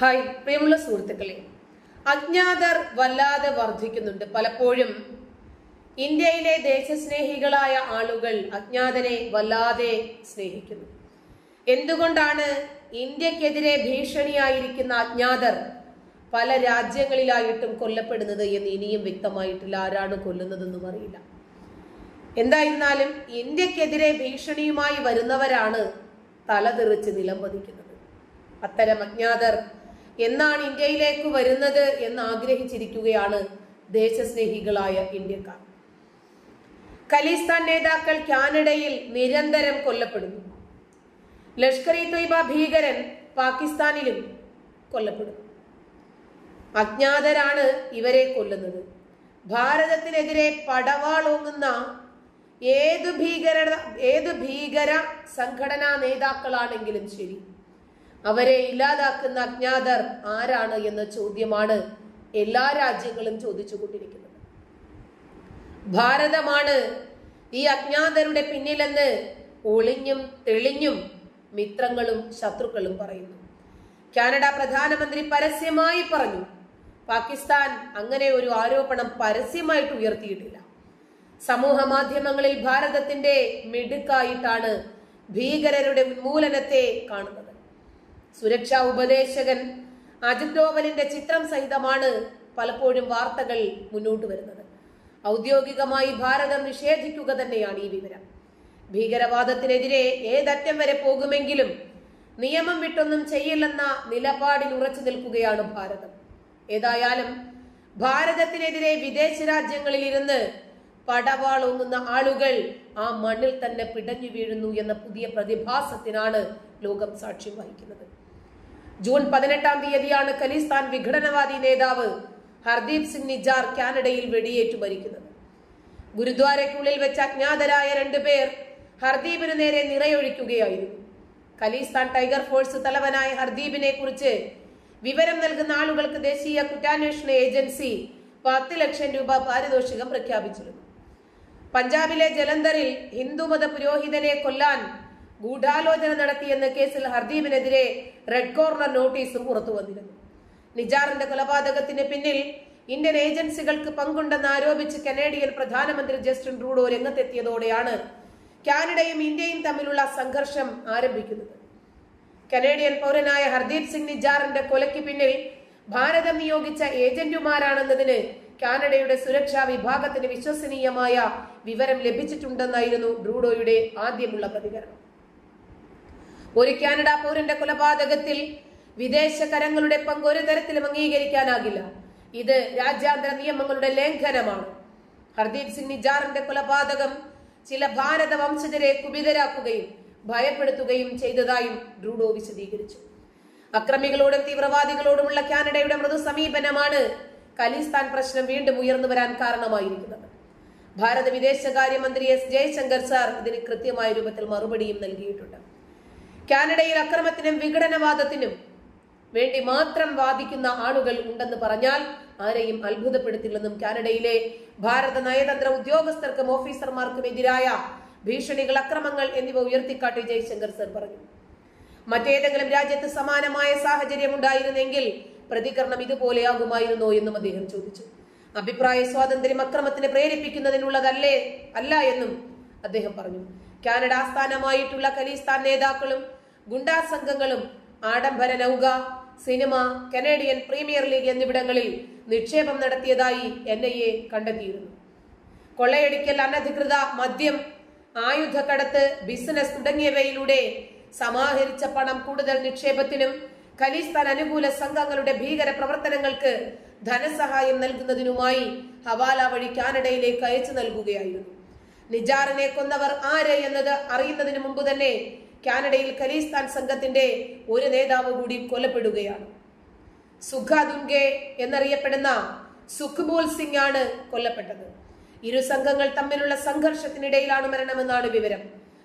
Hi പ്രിയമുള്ള സുഹൃത്തുക്കളെ. അജ്ഞാതർ വല്ലാതെ വർദ്ധിക്കുന്നുണ്ട് പലപ്പോഴും. ഇന്ത്യയിലെ ദേശസ്നേഹികളായ ആളുകൾ അജ്ഞാതനെ വല്ലാതെ സ്നേഹിക്കുന്നു. എന്തുകൊണ്ടാണ് ഇന്ത്യക്കെതിരെ ഭീഷണിയായിരിക്കുന്ന അജ്ഞാതർ പല രാജ്യങ്ങളിലായിട്ടും കൊല്ലപ്പെടുന്നത് എന്ന് ഇനിയും വ്യക്തമായിട്ടില്ല. ആരാണ് കൊല്ലുന്നതെന്നും അറിയില്ല. എന്തായിരുന്നാലും ഇന്ത്യക്കെതിരെ ഭീഷണിയുമായി വരുന്നവരാണ് തലതെറിച്ച് നിലം പതിക്കുന്നത് അത്തരം അജ്ഞാതർ എന്നാണ് ഇന്ത്യയിലേക്ക് വരുന്നത് എന്ന് ആഗ്രഹിച്ചിരിക്കുകയാണ് ദേശസ്നേഹികളായ ഇന്ത്യക്കാർ. ഖലിസ്ഥാൻ നേതാക്കൾ കാനഡയിൽ നിരന്തരം കൊല്ലപ്പെടുന്നു. ലഷ്കർ ഇ തൊയ്ബ ഭീകരൻ പാകിസ്ഥാനിലും കൊല്ലപ്പെടുന്നു. അജ്ഞാതരാണ് ഇവരെ കൊല്ലുന്നത്. ഭാരതത്തിനെതിരെ പടവാളോങ്ങുന്ന ഏതു ഭീകര ഏതു ഭീകര സംഘടനാ നേതാക്കളാണെങ്കിലും ശരി. അവരെ ഇല്ലാതാക്കുന്ന അജ്ഞാതർ ആരാണ് എന്ന ചോദ്യമാണ് എല്ലാ രാജ്യങ്ങളും ചോദിച്ചുകൊണ്ടിരിക്കുന്നത്. ഭാരതമാണ് ഈ അജ്ഞാതരുടെ പിന്നിലെന്ന് ഒളിഞ്ഞും തെളിഞ്ഞും മിത്രങ്ങളും ശത്രുക്കളും പറയുന്നു. കാനഡ പ്രധാനമന്ത്രി പരസ്യമായി പറഞ്ഞു പാകിസ്ഥാൻ അങ്ങനെ ഒരു ആരോപണം പരസ്യമായിട്ട് ഉയർത്തിയിട്ടില്ല. സമൂഹ മാധ്യമങ്ങളിൽ ഭാരതത്തിന്റെ മിടുക്കായിട്ടാണ് ഭീകരരുടെ ഉന്മൂലനത്തെ കാണുന്നത്. സുരക്ഷാ ഉപദേശകൻ അജിത് ഡോവലിന്റെ ചിത്രം സഹിതമാണ് പലപ്പോഴും വാർത്തകൾ മുന്നോട്ട് വരുന്നത്. ഔദ്യോഗികമായി ഭാരതം നിഷേധിക്കുക തന്നെയാണ് ഈ വിവരം. ഭീകരവാദത്തിനെതിരെ ഏതറ്റം വരെ പോകുമെങ്കിലും നിയമം വിട്ടൊന്നും ചെയ്യില്ലെന്ന നിലപാടിൽ ഉറച്ചു നിൽക്കുകയാണ് ഭാരതം. ഏതായാലും ഭാരതത്തിനെതിരെ വിദേശ രാജ്യങ്ങളിൽ ഇരുന്ന് പടവാളൊന്നുന്ന ആളുകൾ ആ മണ്ണിൽ തന്നെ പിടഞ്ഞു വീഴുന്നു എന്ന പുതിയ പ്രതിഭാസത്തിനാണ് ലോകം സാക്ഷ്യം വഹിക്കുന്നത്. ജൂൺ പതിനെട്ടാം തീയതിയാണ് ഖലിസ്ഥാൻ വിഘടനവാദി നേതാവ് ഹർദീപ് സിംഗ് നിജാർ കാനഡയിൽ വെടിയേറ്റു മരിക്കുന്നത്. ഗുരുദ്വാരയ്ക്കുള്ളിൽ വെച്ച് അജ്ഞാതരായ രണ്ടുപേർ ഹർദീപിന് നേരെ നിറയൊഴിക്കുകയായിരുന്നു. ഖലിസ്ഥാൻ ടൈഗർ ഫോഴ്സ് തലവനായ ഹർദീപിനെ കുറിച്ച് വിവരം നൽകുന്ന ആളുകൾക്ക് ദേശീയ കുറ്റാന്വേഷണ ഏജൻസി പത്ത് ലക്ഷം രൂപ പാരിതോഷികം പ്രഖ്യാപിച്ചിരുന്നു. പഞ്ചാബിലെ ജലന്ധറിൽ ഹിന്ദുമത പുരോഹിതനെ കൊല്ലാൻ ഗൂഢാലോചന നടത്തിയെന്ന കേസിൽ ഹർദീപിനെതിരെ റെഡ് കോർണർ നോട്ടീസും പുറത്തു വന്നിരുന്നു. നിജാറിന്റെ കൊലപാതകത്തിന് പിന്നിൽ ഇന്ത്യൻ ഏജൻസികൾക്ക് പങ്കുണ്ടെന്ന് ആരോപിച്ച് കനേഡിയൻ പ്രധാനമന്ത്രി ജസ്റ്റിൻ ട്രൂഡോ രംഗത്തെത്തിയതോടെയാണ് കാനഡയും ഇന്ത്യയും തമ്മിലുള്ള സംഘർഷം ആരംഭിക്കുന്നത്. കനേഡിയൻ പൗരനായ ഹർദീപ് സിംഗ് നിജാറിന്റെ കൊലയ്ക്ക് പിന്നിൽ ഭാരതം നിയോഗിച്ച ഏജന്റുമാരാണെന്നതിന് കാനഡയുടെ സുരക്ഷാ വിഭാഗത്തിന് വിശ്വസനീയമായ വിവരം ലഭിച്ചിട്ടുണ്ടെന്നായിരുന്നു ഡ്രൂഡോയുടെ ആദ്യമുള്ള പ്രതികരണം. ഒരു കാനഡ പൗരന്റെ കൊലപാതകത്തിൽ വിദേശ കരങ്ങളുടെ പങ്ക് ഒരു തരത്തിലും അംഗീകരിക്കാനാകില്ല. ഇത് രാജ്യാന്തര നിയമങ്ങളുടെ ലംഘനമാണ്. ഹർദീപ് സിംഗ് നിജാറിന്റെ കൊലപാതകം ചില ഭാരത വംശജരെ കുപിതരാക്കുകയും ഭയപ്പെടുത്തുകയും ചെയ്തതായും ഡ്രൂഡോ വിശദീകരിച്ചു. അക്രമികളോടും തീവ്രവാദികളോടുമുള്ള കാനഡയുടെ മൃദു സമീപനമാണ് ഖലിസ്ഥാൻ പ്രശ്നം വീണ്ടും ഉയർന്നു വരാൻ കാരണമായിരിക്കുന്നത്. ഭാരത വിദേശകാര്യമന്ത്രി എസ് ജയശങ്കർ സാർ ഇതിന് കൃത്യമായ രൂപത്തിൽ മറുപടിയും നൽകിയിട്ടുണ്ട്. കാനഡയിൽ അക്രമത്തിനും വിഘടനവാദത്തിനും വേണ്ടി മാത്രം വാദിക്കുന്ന ആളുകൾ ഉണ്ടെന്ന് പറഞ്ഞാൽ ആരെയും അത്ഭുതപ്പെടുത്തില്ലെന്നും കാനഡയിലെ ഭാരത നയതന്ത്ര ഉദ്യോഗസ്ഥർക്കും ഓഫീസർമാർക്കും എതിരായ ഭീഷണികൾ അക്രമങ്ങൾ എന്നിവ ഉയർത്തിക്കാട്ടി ജയശങ്കർ സർ പറഞ്ഞു. മറ്റേതെങ്കിലും രാജ്യത്ത് സമാനമായ സാഹചര്യം ഉണ്ടായിരുന്നെങ്കിൽ പ്രതികരണം ഇതുപോലെയാകുമായിരുന്നോ എന്നും അദ്ദേഹം ചോദിച്ചു. അഭിപ്രായ സ്വാതന്ത്ര്യം അക്രമത്തിന് പ്രേരിപ്പിക്കുന്നതിനുള്ളതല്ലേ അല്ല എന്നും അദ്ദേഹം പറഞ്ഞു. കാനഡ ആസ്ഥാനമായിട്ടുള്ള ഖലീസ്ഥാൻ നേതാക്കളും ഗുണ്ടാ സംഘങ്ങളും ആഡംബര നൗക സിനിമ കനേഡിയൻ പ്രീമിയർ ലീഗ് എന്നിവിടങ്ങളിൽ നിക്ഷേപം നടത്തിയതായി എൻ ഐ എ കണ്ടെത്തിയിരുന്നു. കൊള്ളയടിക്കൽ അനധികൃത മദ്യം ആയുധക്കടത്ത് ബിസിനസ് തുടങ്ങിയവയിലൂടെ സമാഹരിച്ച പണം കൂടുതൽ നിക്ഷേപത്തിനും ഖലിസ്ഥാൻ അനുകൂല സംഘങ്ങളുടെ ഭീകര പ്രവർത്തനങ്ങൾക്ക് ധനസഹായം നൽകുന്നതിനുമായി ഹവാല വഴി കാനഡയിലേക്ക് അയച്ചു നൽകുകയായിരുന്നു. നിജാറിനെ കൊന്നവർ ആര് എന്നത് അറിയുന്നതിന് മുമ്പ് തന്നെ കാനഡയിൽ ഖലീസ്ഥാൻ സംഘത്തിന്റെ ഒരു നേതാവ് കൂടി കൊല്ലപ്പെടുകയാണ്. സുഖ ദുൻഗെ എന്നറിയപ്പെടുന്ന സുഖ്ബോൽ സിംഗ് ആണ് കൊല്ലപ്പെട്ടത്. ഇരു സംഘങ്ങൾ തമ്മിലുള്ള സംഘർഷത്തിനിടയിലാണ് മരണമെന്നാണ് വിവരം.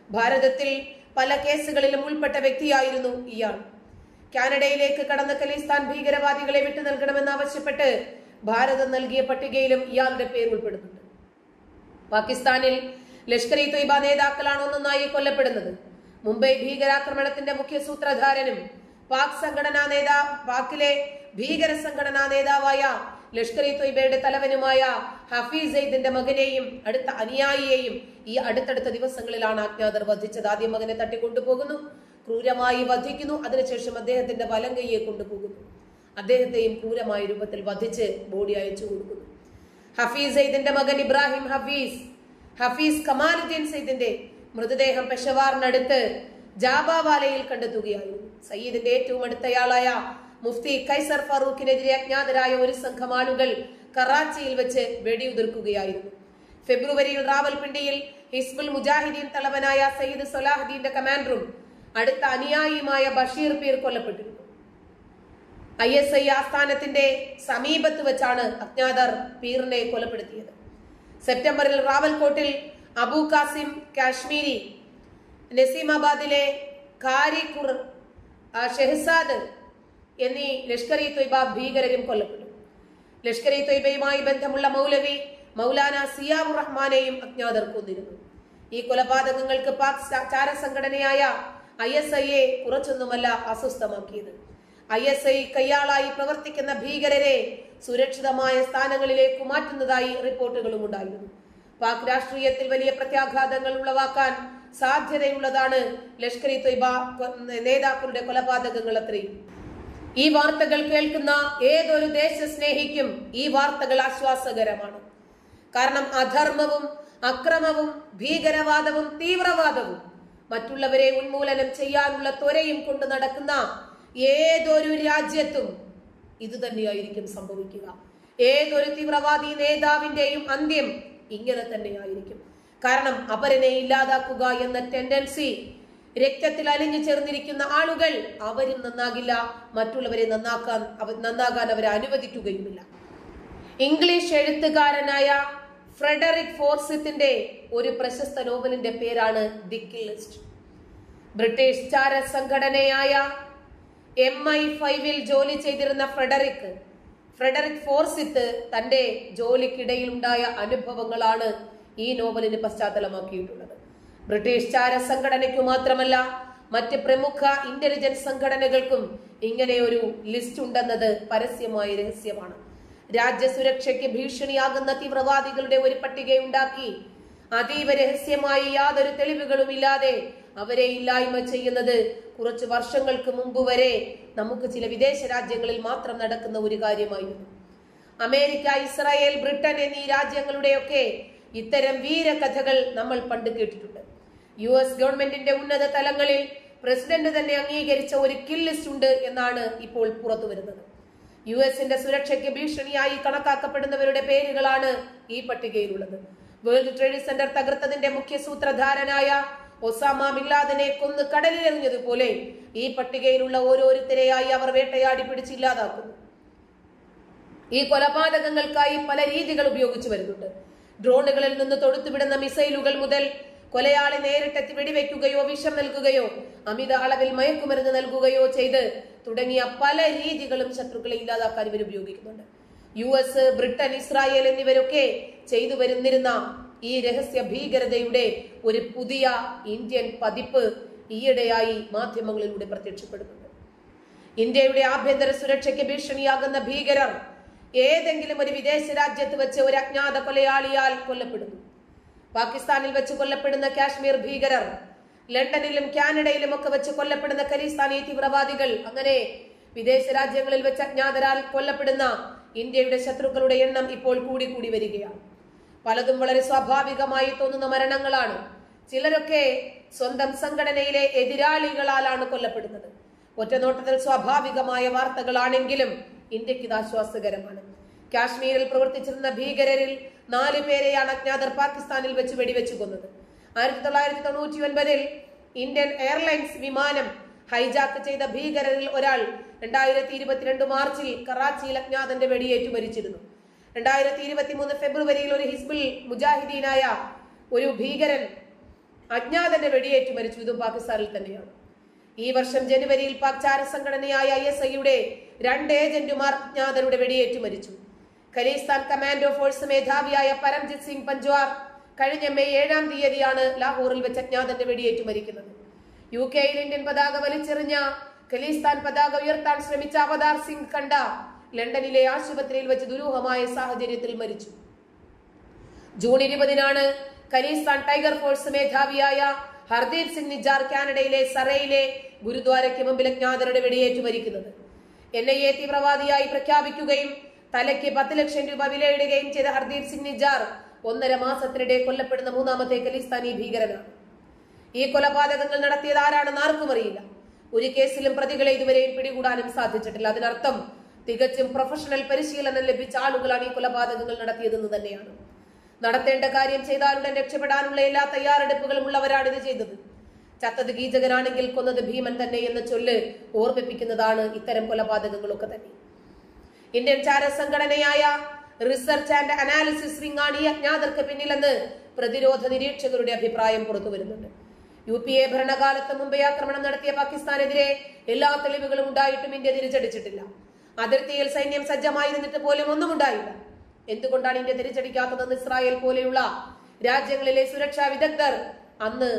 ഭാരതത്തിൽ പല കേസുകളിലും ഉൾപ്പെട്ട വ്യക്തിയായിരുന്നു ഇയാൾ. കാനഡയിലേക്ക് കടന്ന ഖലിസ്ഥാൻ ഭീകരവാദികളെ വിട്ടു നൽകണമെന്ന് ആവശ്യപ്പെട്ട് ഭാരതം നൽകിയ പട്ടികയിലും ഇയാളുടെ പേര് ഉൾപ്പെടുന്നുണ്ട്. പാകിസ്ഥാനിൽ ലഷ്കർ ഇ തൊയ്ബ നേതാക്കളാണ് ഒന്നൊന്നായി കൊല്ലപ്പെടുന്നത്. മുംബൈ ഭീകരാക്രമണത്തിന്റെ മുഖ്യ സൂത്രധാരനും പാക് സംഘടനാ നേതാവ് പാക്കിലെ ഭീകര സംഘടനാ നേതാവായ ലഷ്കർ ഇ തൊയ്ബയുടെ തലവനുമായ ഹഫീസ് സെയ്ദിന്റെ മകനെയും അടുത്ത അനുയായിയെയും ഈ അടുത്തടുത്ത ദിവസങ്ങളിലാണ് അജ്ഞാതർ വധിച്ചത്. ആദ്യം മകനെ തട്ടിക്കൊണ്ടുപോകുന്നു ക്രൂരമായി വധിക്കുന്നു അതിനുശേഷം അദ്ദേഹത്തിന്റെ വലങ്കയെ കൊണ്ടുപോകുന്നു. അദ്ദേഹത്തെയും ക്രൂരമായ രൂപത്തിൽ വധിച്ച് ബോഡി അയച്ചു കൊടുക്കുന്നു. ഹഫീസ് സെയ്ദിന്റെ മകൻ ഇബ്രാഹിം ഹഫീസ് ഹഫീസ് കമാലുദ്ദീൻ സെയ്ദിന്റെ മൃതദേഹം പെഷവാറിനടുത്ത് ജാബാവാലയിൽ കണ്ടെത്തുകയായിരുന്നു. സയ്യിദിന്റെ ഏറ്റവും അടുത്തയാളായ മുഫ്തി കൈസർ ഫറൂഖിനെതിരെ അജ്ഞാതരായ ഒരു സംഘം ആളുകൾ കറാച്ചിയിൽ വെച്ച് വെടിയുതിർക്കുകയായിരുന്നു. ഫെബ്രുവരിയിൽ റാവൽപിണ്ടിയിൽ ഹിസ്ബുൽ മുജാഹിദീൻ തലവനായ സയ്യിദ് സൊലാഹുദ്ദീന്റെ കമാൻഡറും അടുത്ത അനുയായിയുമായ ബഷീർ പീർ കൊല്ലപ്പെട്ടിരുന്നു. ഐ എസ് ഐ ആസ്ഥാനത്തിന്റെ സമീപത്ത് വെച്ചാണ് അജ്ഞാതർ പീറിനെ കൊലപ്പെടുത്തിയത്. സെപ്റ്റംബറിൽ റാവൽകോട്ടിൽ അബു കാസിം കാശ്മീരി നസീമാബാദിലെ കാരിഖുർ ഷെഹസാദ് എന്നീ ലഷ്കർ ഇ തൊയ്ബ ഭീകരരും കൊല്ലപ്പെട്ടു ലഷ്കർ ഇ തൊയ്ബയുമായി ബന്ധമുള്ള മൗലവി മൗലാന സിയാബു റഹ്മാനെയും അജ്ഞാതർ കൊന്നിരുന്നു ഈ കൊലപാതകങ്ങൾക്ക് പാക് ചാര ചാരസംഘടനയായ ഐ എസ് ഐയെ കുറച്ചൊന്നുമല്ല അസ്വസ്ഥമാക്കിയത്. ഐ എസ് ഐ കയ്യാളായി പ്രവർത്തിക്കുന്ന ഭീകരരെ സുരക്ഷിതമായ സ്ഥാനങ്ങളിലേക്ക് മാറ്റുന്നതായി റിപ്പോർട്ടുകളും ഉണ്ടായിരുന്നു പാക് രാഷ്ട്രീയത്തിൽ വലിയ പ്രത്യാഘാതങ്ങൾ ഉളവാക്കാൻ സാധ്യതയുള്ളതാണ് ലഷ്കർ ഇ തൊയ്ബ നേതാക്കളുടെ കൊലപാതകങ്ങൾ അത്രയും. ഈ വാർത്തകൾ കേൾക്കുന്ന ഏതൊരു ദേശസ്നേഹിക്കും ഈ വാർത്തകൾ ആശ്വാസകരമാണ്. കാരണം അധർമ്മവും അക്രമവും ഭീകരവാദവും തീവ്രവാദവും മറ്റുള്ളവരെ ഉന്മൂലനം ചെയ്യാനുള്ള ത്വരയും കൊണ്ട് നടക്കുന്ന ഏതൊരു രാജ്യത്തും ഇത് തന്നെയായിരിക്കും സംഭവിക്കുക. ഏതൊരു തീവ്രവാദി നേതാവിന്റെയും അന്ത്യം ഇങ്ങനെ തന്നെയായിരിക്കും. കാരണം അപരനെ ഇല്ലാതാക്കുക എന്ന ടെൻഡൻസി രക്തത്തിൽ അലിഞ്ഞു ചേർന്നിരിക്കുന്ന ആളുകൾ അവരും നന്നാകില്ല മറ്റുള്ളവരെ നന്നാക്കാൻ നന്നാകാൻ അവരെ അനുവദിക്കുകയുമില്ല. ഇംഗ്ലീഷ് എഴുത്തുകാരനായ ഫ്രെഡറിക് ഫോർസിത്തിന്റെ ഒരു പ്രശസ്ത നോവലിന്റെ പേരാണ് ദി കില്ലിസ്റ്റ് ബ്രിട്ടീഷ് ചാര സംഘടനയായ എം ഐ ഫൈവിൽ ജോലി ചെയ്തിരുന്ന ഫ്രെഡറിക് ഫ്രെഡറിക് ഫോർസിത്ത് തന്റെ ജോലിക്കിടയിൽ ഉണ്ടായ അനുഭവങ്ങളാണ് ഈ നോവലിന് പശ്ചാത്തലമാക്കിയിട്ടുള്ളത്. ബ്രിട്ടീഷ് ചാര സംഘടനയ്ക്കു മാത്രമല്ല മറ്റ് പ്രമുഖ ഇന്റലിജൻസ് സംഘടനകൾക്കും ഇങ്ങനെ ഒരു ലിസ്റ്റ് ഉണ്ടെന്നത് പരസ്യമായ രഹസ്യമാണ്. രാജ്യസുരക്ഷയ്ക്ക് ഭീഷണിയാകുന്ന തീവ്രവാദികളുടെ ഒരു പട്ടികയുണ്ടാക്കി അതീവ രഹസ്യമായി യാതൊരു തെളിവുകളും ഇല്ലാതെ അവരെ ഇല്ലായ്മ ചെയ്യുന്നത് കുറച്ച് വർഷങ്ങൾക്ക് മുമ്പ് വരെ നമുക്ക് ചില വിദേശ രാജ്യങ്ങളിൽ മാത്രം നടക്കുന്ന ഒരു കാര്യമായിരുന്നു. അമേരിക്ക ഇസ്രായേൽ ബ്രിട്ടൻ എന്നീ രാജ്യങ്ങളുടെയൊക്കെ ഇത്തരം വീരകഥകൾ നമ്മൾ പണ്ട് കേട്ടിട്ടുണ്ട്. യു എസ് ഗവൺമെന്റിന്റെ ഉന്നത തലങ്ങളിൽ പ്രസിഡന്റ് തന്നെ അംഗീകരിച്ച ഒരു കിൽ ലിസ്റ്റ് ഉണ്ട് എന്നാണ് ഇപ്പോൾ പുറത്തു വരുന്നത്. യു എസിന്റെ സുരക്ഷയ്ക്ക് ഭീഷണിയായി കണക്കാക്കപ്പെടുന്നവരുടെ പേരുകളാണ് ഈ പട്ടികയിലുള്ളത്. വേൾഡ് ട്രേഡ് സെന്റർ തകർത്തതിന്റെ മുഖ്യ സൂത്രധാരനായ ഒസാമ ബില്ലാദിനെ കൊന്ന് കടലിലെറിഞ്ഞതുപോലെ ഈ പട്ടികയിലുള്ള ഓരോരുത്തരെയായി അവർ വേട്ടയാടി പിടിച്ചില്ലാതാക്കുന്നു. ഈ കൊലപാതകങ്ങൾക്കായി പല രീതികൾ ഉപയോഗിച്ചു വരുന്നുണ്ട്. ഡ്രോണുകളിൽ നിന്ന് തൊടുത്തുവിടുന്ന മിസൈലുകൾ മുതൽ കൊലയാളി നേരിട്ടെത്തി വെടിവെക്കുകയോ വിഷം നൽകുകയോ അമിത അളവിൽ മയക്കുമരുന്ന് നൽകുകയോ ചെയ്ത് തുടങ്ങിയ പല രീതികളും ശത്രുക്കളെ ഇല്ലാതാക്കാൻ ഇവർ ഉപയോഗിക്കുന്നുണ്ട്. യു എസ് ബ്രിട്ടൻ ഇസ്രായേൽ എന്നിവരൊക്കെ ചെയ്തു വരുന്നിരുന്ന ഈ രഹസ്യ ഭീകരതയുടെ ഒരു പുതിയ ഇന്ത്യൻ പതിപ്പ് ഈയിടെയായി മാധ്യമങ്ങളിലൂടെ പ്രത്യക്ഷപ്പെടുന്നുണ്ട്. ഇന്ത്യയുടെ ആഭ്യന്തര സുരക്ഷയ്ക്ക് ഭീഷണിയാകുന്ന ഭീകരർ ഏതെങ്കിലും ഒരു വിദേശ രാജ്യത്ത് വെച്ച് ഒരു അജ്ഞാത കൊലയാളിയാൽ കൊല്ലപ്പെടുന്നു. പാകിസ്ഥാനിൽ വെച്ച് കൊല്ലപ്പെടുന്ന കാശ്മീർ ഭീകരർ ലണ്ടനിലും കാനഡയിലും ഒക്കെ വെച്ച് കൊല്ലപ്പെടുന്ന ഖലിസ്ഥാനി തീവ്രവാദികൾ അങ്ങനെ വിദേശ രാജ്യങ്ങളിൽ വെച്ച് അജ്ഞാതരാൽ കൊല്ലപ്പെടുന്ന ഇന്ത്യയുടെ ശത്രുക്കളുടെ എണ്ണം ഇപ്പോൾ കൂടി കൂടി വരികയാണ്. പലതും വളരെ സ്വാഭാവികമായി തോന്നുന്ന മരണങ്ങളാണ്. ചിലരൊക്കെ സ്വന്തം സംഘടനയിലെ എതിരാളികളാലാണ് കൊല്ലപ്പെടുന്നത്. ഒറ്റനോട്ടത്തിൽ സ്വാഭാവികമായ വാർത്തകളാണെങ്കിലും ഇന്ത്യയ്ക്ക് ഇത് ആശ്വാസകരമാണ്. കാശ്മീരിൽ പ്രവർത്തിച്ചിരുന്ന ഭീകരരിൽ നാല് പേരെയാണ് അജ്ഞാതർ പാകിസ്ഥാനിൽ വെച്ച് വെടിവെച്ചു കൊന്നത്. ആയിരത്തി തൊള്ളായിരത്തി തൊണ്ണൂറ്റി ഒൻപതിൽ ഇന്ത്യൻ എയർലൈൻസ് വിമാനം ഹൈജാക്ക് ചെയ്ത ഭീകരരിൽ ഒരാൾ രണ്ടായിരത്തി ഇരുപത്തിരണ്ട് മാർച്ചിൽ കറാച്ചിയിൽ അജ്ഞാതന്റെ വെടിയേറ്റു മരിച്ചിരുന്നു. രണ്ടായിരത്തി ഇരുപത്തി മൂന്ന് ഫെബ്രുവരിയിൽ ഒരു ഹിസ്ബുൽ മുജാഹിദീനായ ഒരു ഭീകരൻ അജ്ഞാതന്റെ വെടിയേറ്റ് മരിച്ചു. ഇതും പാകിസ്ഥാനിൽ തന്നെയാണ്. ഈ വർഷം ജനുവരിയിൽ പാക് ചാര സംഘടനയായ ഐ എസ് ഐയുടെ രണ്ട് ഏജന്റുമാർ അജ്ഞാതരുടെ വെടിയേറ്റ് മരിച്ചു. ഖലീസ്ഥാൻ കമാൻഡോ ഫോഴ്സ് മേധാവിയായ പരംജിത് സിംഗ് പഞ്ച്വാർ കഴിഞ്ഞ മെയ് ഏഴാം തീയതിയാണ് ലാഹോറിൽ വെച്ച് അജ്ഞാതന്റെ വെടിയേറ്റ് മരിക്കുന്നത്. യു കെയിൽ ഇന്ത്യൻ പതാക വലിച്ചെറിഞ്ഞ ഖലീസ്ഥാൻ പതാക ഉയർത്താൻ ശ്രമിച്ച അവതാർ സിംഗ് കണ്ട ലണ്ടനിലെ ആശുപത്രിയിൽ വെച്ച് ദുരൂഹമായ സാഹചര്യത്തിൽ മരിച്ചു. ജൂൺ ഇരുപതിനാണ് കലീസ്ഥാൻ ടൈഗർ ഫോഴ്സ് മേധാവിയായ ഹർദീപ് സിംഗ് നിജാർ കാനഡയിലെ സറയിലെ ഗുരുദ്വാരയ്ക്ക് മുമ്പിൽ അജ്ഞാതരുടെ വെടിയേറ്റു മരിക്കുന്നത്. എൻ ഐ എ തീവ്രവാദിയായി പ്രഖ്യാപിക്കുകയും തലയ്ക്ക് പത്ത് ലക്ഷം രൂപ വിലയിടുകയും ചെയ്ത ഹർദീപ് സിംഗ് നിജാർ ഒന്നര മാസത്തിനിടെ കൊല്ലപ്പെടുന്ന മൂന്നാമത്തെ ഖലിസ്ഥാനി ഭീകരനാണ്. ഈ കൊലപാതകങ്ങൾ നടത്തിയത് ആരാണെന്ന് ആർക്കും അറിയില്ല. ഒരു കേസിലും പ്രതികളെ ഇതുവരെയും പിടികൂടാനും സാധിച്ചിട്ടില്ല. അതിനർത്ഥം തികച്ചും പ്രൊഫഷണൽ പരിശീലനം ലഭിച്ച ആളുകളാണ് ഈ കൊലപാതകങ്ങൾ നടത്തിയതെന്ന് തന്നെയാണ്. നടത്തേണ്ട കാര്യം ചെയ്താലുടൻ രക്ഷപ്പെടാനുള്ള എല്ലാ തയ്യാറെടുപ്പുകളും ഉള്ളവരാണ് ഇത് ചെയ്തത്. ചത്തത് ഗീചകനാണെങ്കിൽ കൊന്നത് ഭീമൻ തന്നെ എന്ന ചൊല്ല് ഓർമ്മിപ്പിക്കുന്നതാണ് ഇത്തരം കൊലപാതകങ്ങളൊക്കെ തന്നെ. ഇന്ത്യൻ ചാര സംഘടനയായ റിസർച്ച് ആൻഡ് അനാലിസിസ് വിംഗ് ആണ് ഈ അജ്ഞാതർക്ക് പിന്നിലെന്ന് പ്രതിരോധ നിരീക്ഷകരുടെ അഭിപ്രായം പുറത്തു വരുന്നുണ്ട്. യു പി എ ഭരണകാലത്ത് മുംബൈ ആക്രമണം നടത്തിയ പാകിസ്ഥാനെതിരെ എല്ലാ തെളിവുകളും ഉണ്ടായിട്ടും ഇന്ത്യ തിരിച്ചടിച്ചിട്ടില്ല. അതിർത്തിയിൽ സൈന്യം സജ്ജമായി നിന്നിട്ട് പോലും ഒന്നും ഉണ്ടായില്ല എന്തുകൊണ്ടാണ് ഇന്ത്യ തിരിച്ചടിക്കാത്തതെന്ന് ഇസ്രായേൽ പോലെയുള്ള രാജ്യങ്ങളിലെ സുരക്ഷാ വിദഗ്ധർ അന്ന്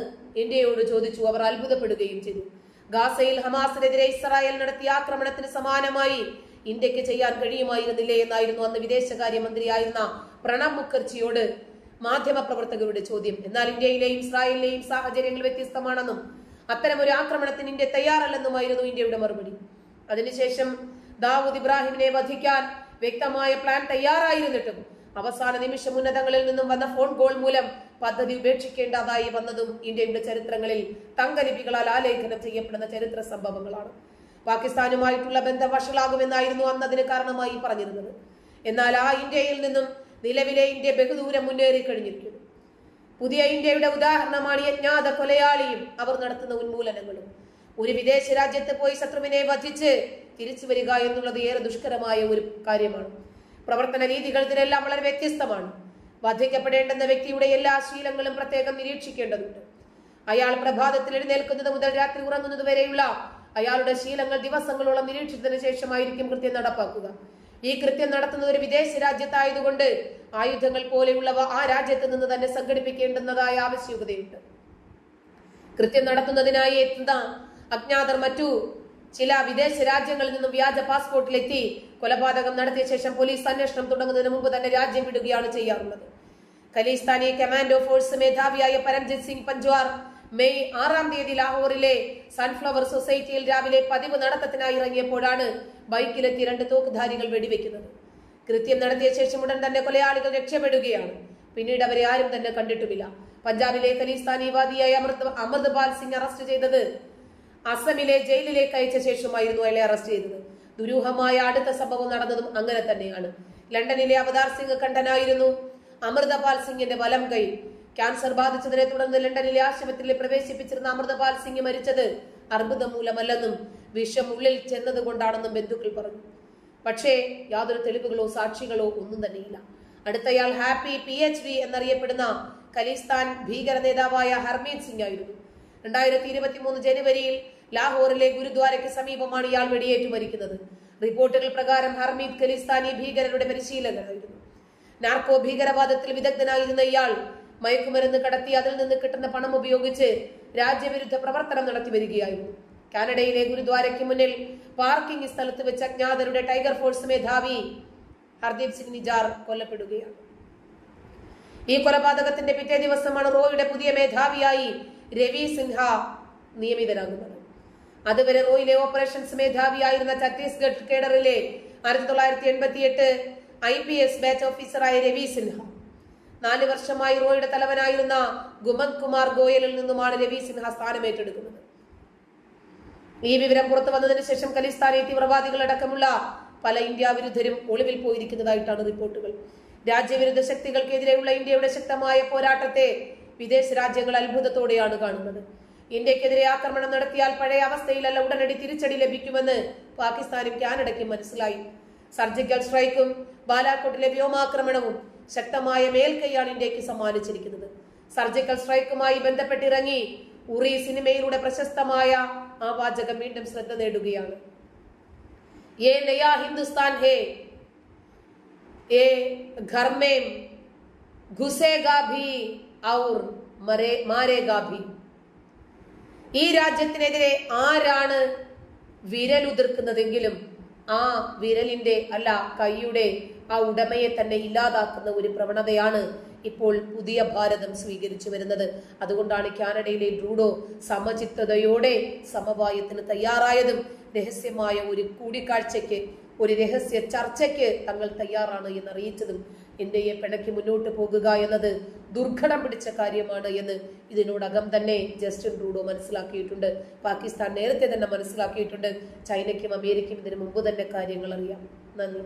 ഇന്ത്യയോട് ചോദിച്ചു. അവർ അത്ഭുതപ്പെടുകയും ചെയ്തു. ഗാസയിൽ ഹമാസിനെതിരെ ഇസ്രായേൽ നടത്തിയ ആക്രമണത്തിന് സമാനമായി ഇന്ത്യയ്ക്ക് ചെയ്യാൻ കഴിയുമായിരുന്നില്ലേ എന്നായിരുന്നു അന്ന് വിദേശകാര്യമന്ത്രിയായിരുന്ന പ്രണബ് മുഖർജിയോട് മാധ്യമപ്രവർത്തകരുടെ ചോദ്യം. എന്നാൽ ഇന്ത്യയിലെയും ഇസ്രായേലിലെയും സാഹചര്യങ്ങൾ വ്യത്യസ്തമാണെന്നും അത്തരമൊരു ആക്രമണത്തിന് ഇന്ത്യ തയ്യാറല്ലെന്നുമായിരുന്നു ഇന്ത്യയുടെ മറുപടി. അതിനുശേഷം ദാവൂദ് ഇബ്രാഹിമിനെ വധിക്കാൻ വ്യക്തമായ പ്ലാൻ തയ്യാറായിരുന്നിട്ടും അവസാന നിമിഷം ഉന്നതങ്ങളിൽ നിന്നും വന്ന ഫോൺ കോൾ മൂലം പദ്ധതി ഉപേക്ഷിക്കേണ്ടതായി വന്നതും ഇന്ത്യയുടെ ചരിത്രങ്ങളിൽ തങ്കലിപികളാൽ ആലേഖനം ചെയ്യപ്പെടുന്ന ചരിത്ര സംഭവങ്ങളാണ്. പാകിസ്ഥാനുമായിട്ടുള്ള ബന്ധം വഷളാകുമെന്നായിരുന്നു അന്നതിന് കാരണമായി പറഞ്ഞിരുന്നത്. എന്നാൽ ആ ഇന്ത്യയിൽ നിന്നും നിലവിലെ ഇന്ത്യ ബഹുദൂരം മുന്നേറി കഴിഞ്ഞിരിക്കുന്നു. പുതിയ ഇന്ത്യയുടെ ഉദാഹരണമാണ് യജ്ഞാത കൊലയാളിയും അവർ നടത്തുന്ന ഉന്മൂലനങ്ങളും. ഒരു വിദേശ രാജ്യത്ത് പോയി ശത്രുവിനെ വധിച്ച് തിരിച്ചു വരിക എന്നുള്ളത് ഏറെ ദുഷ്കരമായ ഒരു കാര്യമാണ്. പ്രവർത്തന രീതികൾ ഇതിനെല്ലാം വളരെ വ്യത്യസ്തമാണ്. വധിക്കപ്പെടേണ്ടെന്ന വ്യക്തിയുടെ എല്ലാ ശീലങ്ങളും പ്രത്യേകം നിരീക്ഷിക്കേണ്ടതുണ്ട്. അയാൾ പ്രഭാതത്തിൽ എഴുന്നേൽക്കുന്നത് മുതൽ രാത്രി ഉറങ്ങുന്നത് വരെയുള്ള അയാളുടെ ശീലങ്ങൾ ദിവസങ്ങളോളം നിരീക്ഷിച്ചതിനു ശേഷമായിരിക്കും കൃത്യം നടപ്പാക്കുക. ഈ കൃത്യം നടത്തുന്നത് ഒരു വിദേശ രാജ്യത്തായതുകൊണ്ട് ആയുധങ്ങൾ പോലെയുള്ളവ ആ രാജ്യത്ത് നിന്ന് തന്നെ സംഘടിപ്പിക്കേണ്ടുന്നതായ ആവശ്യകതയുണ്ട്. കൃത്യം നടത്തുന്നതിനായി എത്തുന്ന അജ്ഞാതർ മറ്റു ചില വിദേശ രാജ്യങ്ങളിൽ നിന്നും വ്യാജ പാസ്പോർട്ടിലെത്തി കൊലപാതകം നടത്തിയ ശേഷം പോലീസ് അന്വേഷണം തുടങ്ങുന്നതിന് മുമ്പ് തന്നെ രാജ്യം വിടുകയാണ് ചെയ്യാറുള്ളത്. ഖലീസ്ഥാനി കമാൻഡോ ഫോഴ്സ് മേധാവിയായ പരംജിത് സിംഗ് പഞ്ച്വാർ മെയ് ആറാം തീയതി ലാഹോറിലെ സൺഫ്ലവർ സൊസൈറ്റിയിൽ രാവിലെ പതിവ് നടത്തത്തിനായി ഇറങ്ങിയപ്പോഴാണ് ബൈക്കിലെത്തി രണ്ട് തോക്കുധാരികൾ വെടിവെക്കുന്നത്. കൃത്യം നടത്തിയ ശേഷം ഉടൻ തന്നെ കൊലയാളികൾ രക്ഷപ്പെടുകയാണ്. പിന്നീട് അവരെ ആരും തന്നെ കണ്ടിട്ടുമില്ല. പഞ്ചാബിലെ ഖലീസ്ഥാനിവാദിയായ അമൃത് അമൃത്പാൽ സിംഗ് അറസ്റ്റ് ചെയ്തത് അസമിലെ ജയിലിലേക്ക് അയച്ച ശേഷമായിരുന്നു അയാളെ അറസ്റ്റ് ചെയ്തത്. ദുരൂഹമായ അടുത്ത സംഭവം നടന്നതും അങ്ങനെ തന്നെയാണ്. ലണ്ടനിലെ അവതാർ സിംഗ് കണ്ഠനായിരുന്നു അമൃതപാൽ സിംഗിന്റെ വലം കൈ. ക്യാൻസർ ബാധിച്ചതിനെ തുടർന്ന് ലണ്ടനിലെ ആശുപത്രിയിൽ പ്രവേശിപ്പിച്ചിരുന്ന അമൃതപാൽ സിംഗ് മരിച്ചത് അർബുദം മൂലമല്ലെന്നും വിഷം ഉള്ളിൽ ചെന്നത് കൊണ്ടാണെന്നും ബന്ധുക്കൾ പറഞ്ഞു. പക്ഷേ യാതൊരു തെളിവുകളോ സാക്ഷികളോ ഒന്നും തന്നെയില്ല. അടുത്തയാൾ ഹാപ്പി പി എച്ച് വി എന്നറിയപ്പെടുന്ന ഖലിസ്ഥാൻ ഭീകര നേതാവായ ഹർമീത് സിംഗ് ആയിരുന്നു. രണ്ടായിരത്തി ഇരുപത്തി മൂന്ന് ജനുവരിയിൽ ലാഹോറിലെ ഗുരുദ്വാരയ്ക്ക് സമീപമാണ് ഇയാൾ വെടിയേറ്റു മരിക്കുന്നത്. റിപ്പോർട്ടുകൾ പ്രകാരം ഹർമീദ് ഖലിസ്ഥാനി ഭീകരരുടെ പരിശീലകനായിരുന്നു നാർക്കോ ഭീകരവാദത്തിൽ വിദഗ്ധനായിരുന്ന ഇയാൾ മയക്കുമരുന്ന് കടത്തി അതിൽ നിന്ന് കിട്ടുന്ന പണം ഉപയോഗിച്ച് രാജ്യവിരുദ്ധ പ്രവർത്തനം നടത്തി വരികയായിരുന്നു. കാനഡയിലെ ഗുരുദ്വാരയ്ക്ക് മുന്നിൽ പാർക്കിംഗ് സ്ഥലത്ത് വെച്ച് അജ്ഞാതരുടെ ടൈഗർ ഫോഴ്സ് മേധാവി ഹർദീപ് സിംഗ് നിജാർ കൊല്ലപ്പെടുകയാണ്. ഈ കൊലപാതകത്തിന്റെ പിറ്റേ ദിവസമാണ് റോയുടെ പുതിയ മേധാവിയായി രവി സിൻഹ നിയമിതനാകുന്നത്. അതുവരെ റോയിലെ ഓപ്പറേഷൻസ് മേധാവിയായിരുന്ന ഛത്തീസ്ഗഡ് കേഡറിലെ ആയിരത്തി തൊള്ളായിരത്തി എൺപത്തി എട്ട് ഐ പി എസ് ബാച്ച് ഓഫീസറായ രവി സിൻഹ. നാല് വർഷമായി റോയുടെ തലവനായിരുന്ന ഗുമന്ത് കുമാർ ഗോയലിൽ നിന്നുമാണ് രവി സിൻഹ സ്ഥാനമേറ്റെടുക്കുന്നത്. ഈ വിവരം പുറത്തു വന്നതിന് ശേഷം ഖലിസ്ഥാനി തീവ്രവാദികളടക്കമുള്ള പല ഇന്ത്യ വിരുദ്ധരും ഒളിവിൽ പോയിരിക്കുന്നതായിട്ടാണ് റിപ്പോർട്ടുകൾ. രാജ്യവിരുദ്ധ ശക്തികൾക്കെതിരെയുള്ള ഇന്ത്യയുടെ ശക്തമായ പോരാട്ടത്തെ വിദേശ രാജ്യങ്ങൾ അത്ഭുതത്തോടെയാണ് കാണുന്നത്. ഇന്ത്യക്കെതിരെ ആക്രമണം നടത്തിയാൽ പഴയ അവസ്ഥയിലല്ല ഉടനടി തിരിച്ചടി ലഭിക്കുമെന്ന് പാകിസ്ഥാനും കാനഡയ്ക്കും മനസ്സിലായി. സർജിക്കൽ സ്ട്രൈക്കും ബാലാക്കോട്ടിലെ വ്യോമാക്രമണവും ശക്തമായ മേൽക്കൈയാണ് ഇന്ത്യയ്ക്ക് സമ്മാനിച്ചിരിക്കുന്നത്. സർജിക്കൽ സ്ട്രൈക്കുമായി ബന്ധപ്പെട്ടിറങ്ങി ഉറി സിനിമയിലൂടെ പ്രശസ്തമായ ആ വാചകം വീണ്ടും ശ്രദ്ധ നേടുകയാണ്. ഏ നയാ ഹിന്ദുസ്ഥാൻ ഹേ ഏ ഘർമേം ഘുസേഗാ ഭീ ഔർ മരേ മാരേഗാ ഭീ. ഈ രാജ്യത്തിനെതിരെ ആരാണ് വിരലുതിർക്കുന്നതെങ്കിലും ആ വിരലിന്റെ അല്ല കൈയുടെ ആ ഉടമയെ തന്നെ ഇല്ലാതാക്കുന്ന ഒരു പ്രവണതയാണ് ഇപ്പോൾ പുതിയ ഭാരതം സ്വീകരിച്ചു വരുന്നത്. അതുകൊണ്ടാണ് കാനഡയിലെ ഡ്രൂഡോ സമചിത്തതയോടെ സമവായത്തിന് തയ്യാറായതും രഹസ്യമായ ഒരു കൂടിക്കാഴ്ചയ്ക്ക് ഒരു രഹസ്യ ചർച്ചയ്ക്ക് തങ്ങൾ തയ്യാറാണ് എന്ന് അറിയിച്ചതും ഇന്ത്യയെ പിണക്കി മുന്നോട്ട് പോകുക എന്നത് ദുർഘടം പിടിച്ച കാര്യമാണ് എന്ന് ഇതിനോടകം തന്നെ ജസ്റ്റിൻ ട്രൂഡോ മനസ്സിലാക്കിയിട്ടുണ്ട്. പാകിസ്ഥാൻ നേരത്തെ തന്നെ മനസ്സിലാക്കിയിട്ടുണ്ട്. ചൈനയ്ക്കും അമേരിക്കയും ഇതിനു മുമ്പ് തന്നെ കാര്യങ്ങൾ അറിയാം. നന്ദി.